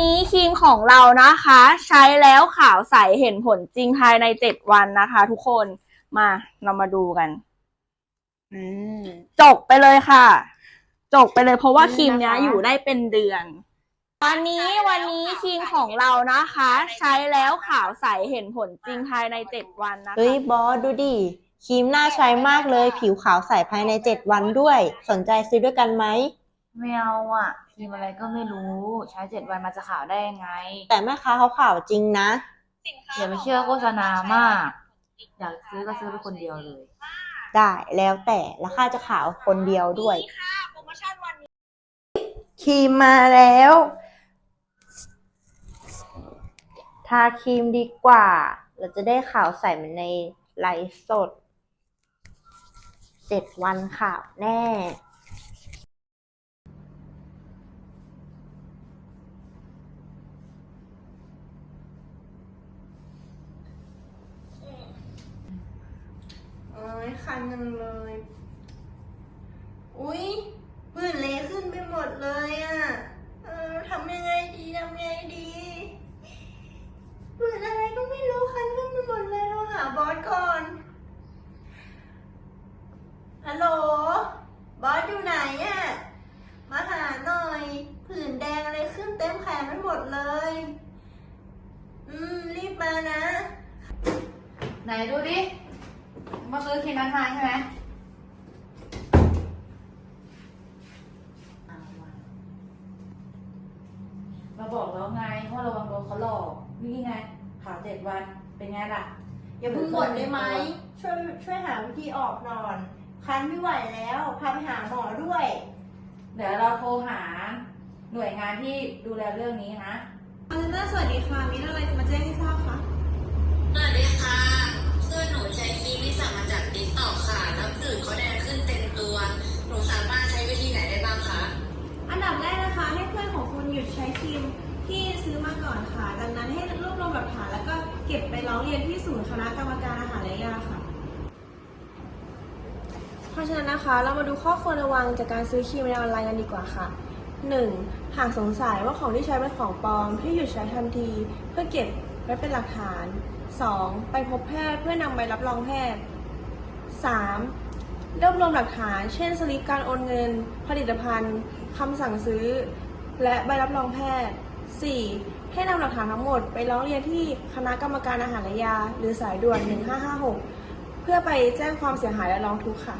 นี้ครีมของเรานะคะ ใช้แล้วขาวใสเห็นผลจริงภายในเจ็ดวันนะคะ ทุกคนมาเรามาดูกันอืมจกไปเลยค่ะจกไปเลยเพราะว่านี่ครีมเนี้ยนะคะอยู่ได้เป็นเดือนวันนี้วันนี้ครีมของเรานะคะ ใช้แล้วขาวใสเห็นผลจริงภายในเจ็ดวันนะคะเฮ้ยบอสดูดิครีมน่าใช้มากเลย ผิวขาวใสภายในเจ็ดวันด้วย สนใจซื้อด้วยกันไหมไม่เอาอะ ครีมอะไรก็ไม่รู้ ใช้เจ็ดวันมันจะขาวได้ยังไง แต่แม่ค้าเขาขาวจริงนะ อย่าไปเชื่อโฆษณามาก อยากซื้อก็ซื้อไปคนเดียวเลย ได้แล้วแต่ราคาจะขาวคนเดียวด้วย ครีมมาแล้ว ทาครีมดีกว่า เราจะได้ขาวใสเหมือนในไลฟ์สด เจ็ดวันขาวแน่ โอ้ยคัน จังเลย อุ๊ยผื่นเละขึ้นไปหมดเลยอะ่ะ เออทำยังไงดีทำยังไงดีผื่นอะไรก็ไม่รู้คันขึ้นไปหมดเลยโทรหาบอสก่อน ฮัลโหล บอสอยู่ไหนอะ่ะ มาหาหน่อย ผื่นแดงอะไรขึ้นเต็มแขนไปหมดเลย อืม รีบมานะ ไหนดูดิ มาซื้อครีมนั้นมาใช่ไหมเอามามาบอกแล้วไงว่าระวังโดนเขาหลอกนี่ไงขาวเจ็ดวันเป็นไงล่ะอย่าเพิ่งบ่นได้ไหมช่วยช่วยหาวิธีออกหน่อยคันไม่ไหวแล้วพาไปหาหมอด้วย เดี๋ยวเราโทรหาหน่วยงานที่ดูแลเรื่องนี้นะอาจารย์สวัสดีค่ะมีเรื่องอะไรจะมาแจ้งให้ทราบคะสวัสดีค่ะีมที่ซื้อมาก่อนค่ะ ดังนั้นให้รวบรวมหลักฐานแล้วก็เก็บไปร้องเรียนที่ศูนย์คณะกรรมการอาหารและยาค่ะ เพราะฉะนั้นนะคะ เรามาดูข้อควรระวังจากการซื้อครีมในออนไลน์กันดีกว่าค่ะ 1. หากสงสัยว่าของที่ใช้เป็นของปลอมให้หยุดใช้ทันที เพื่อเก็บไว้เป็นหลักฐาน 2. ไปพบแพทย์เพื่อนำใบรับรองแพทย์ 3. รวบรวมหลักฐาน เช่นสลิปการโอนเงิน ผลิตภัณฑ์คำสั่งซื้อ และใบรับรองแพทย์ 4. ให้นำหลักฐานทั้งหมดไปร้องเรียนที่คณะกรรมการอาหารและยา หรือสายด่วน 1556 เพื่อไปแจ้งความเสียหายและร้องทุกข์ค่ะ